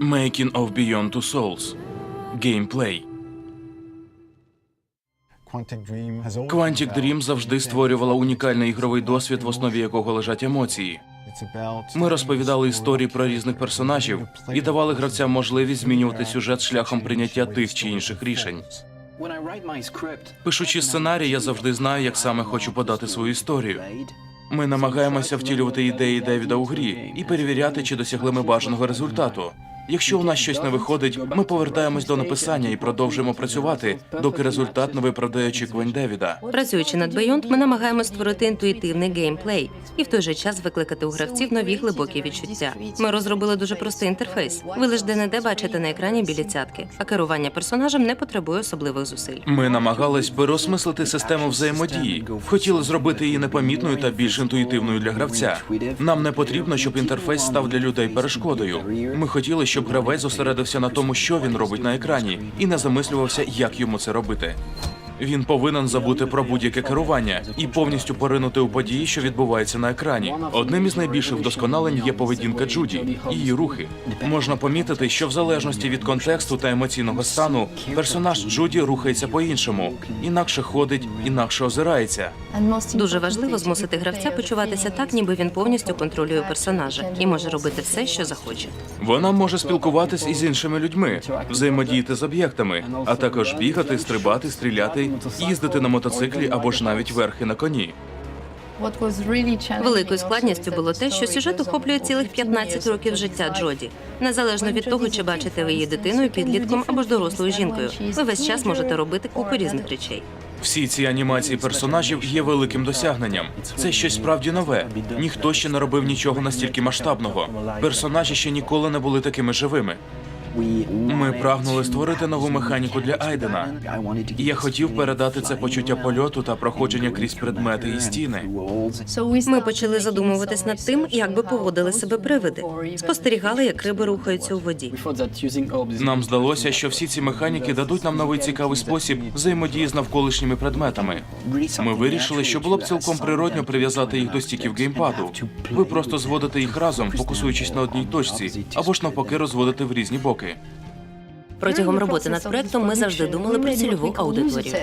Making of Beyond Two Souls. Геймплей. Quantic Dream завжди створювала унікальний ігровий досвід, в основі якого лежать емоції. Ми розповідали історії про різних персонажів і давали гравцям можливість змінювати сюжет шляхом прийняття тих чи інших рішень. Пишучи сценарій, я завжди знаю, як саме хочу подати свою історію. Ми намагаємося втілювати ідеї Девіда у грі і перевіряти, чи досягли ми бажаного результату. Якщо у нас щось не виходить, ми повертаємось до написання і продовжуємо працювати, доки результат не виправдає очікувань Девіда. Працюючи над Beyond, ми намагаємося створити інтуїтивний геймплей і в той же час викликати у гравців нові глибокі відчуття. Ми розробили дуже простий інтерфейс. Ви лише де-не-де бачите на екрані білі цятки, а керування персонажем не потребує особливих зусиль. Ми намагались переосмислити систему взаємодії, хотіли зробити її непомітною та більш інтуїтивною для гравця. Нам не потрібно, щоб інтерфейс став для людей перешкодою. Ми хотіли, щоб гравець зосередився на тому, що він робить на екрані, і не замислювався, як йому це робити. Він повинен забути про будь-яке керування і повністю поринути у події, що відбуваються на екрані. Одним із найбільших вдосконалень є поведінка Джуді, її рухи. Можна помітити, що в залежності від контексту та емоційного стану персонаж Джуді рухається по-іншому, інакше ходить, інакше озирається. Дуже важливо змусити гравця почуватися так, ніби він повністю контролює персонажа і може робити все, що захоче. Вона може спілкуватись із іншими людьми, взаємодіяти з об'єктами, а також бігати, стрибати, стріляти, їздити на мотоциклі або ж навіть верхи на коні. Великою складністю було те, що сюжет охоплює цілих 15 років життя Джоді. Незалежно від того, чи бачите ви її дитиною, підлітком або ж дорослою жінкою. Ви весь час можете робити купу різних речей. Всі ці анімації персонажів є великим досягненням. Це щось справді нове. Ніхто ще не робив нічого настільки масштабного. Персонажі ще ніколи не були такими живими. Ми прагнули створити нову механіку для Айдена. Я хотів передати це почуття польоту та проходження крізь предмети і стіни. Ми почали задумуватись над тим, як би поводили себе привиди. Спостерігали, як риби рухаються у воді. Нам здалося, що всі ці механіки дадуть нам новий цікавий спосіб взаємодії з навколишніми предметами. Ми вирішили, що було б цілком природньо прив'язати їх до стіків геймпаду. Ви просто зводите їх разом, фокусуючись на одній точці, або ж навпаки розводите в різні боки. okay Протягом роботи над проектом ми завжди думали про цільову аудиторію.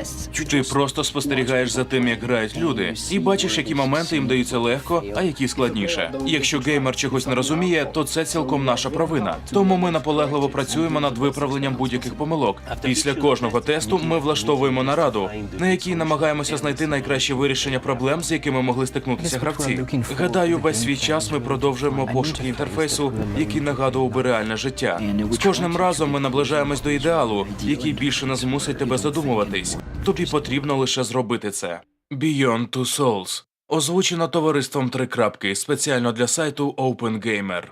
Ти просто спостерігаєш за тим, як грають люди, і бачиш, які моменти їм даються легко, а які складніше. Якщо геймер чогось не розуміє, то це цілком наша провина. Тому ми наполегливо працюємо над виправленням будь-яких помилок. Після кожного тесту ми влаштовуємо нараду, на якій намагаємося знайти найкраще вирішення проблем, з якими могли стикнутися гравці. Гадаю, весь свій час ми продовжуємо пошуки інтерфейсу, який нагадував би реальне життя. З кожним разом ми наближаємось до ідеалу, який більше не змусить тебе задумуватись. Тобі потрібно лише зробити це. Beyond Two Souls. Озвучено товариством три крапки спеціально для сайту OpenGamer.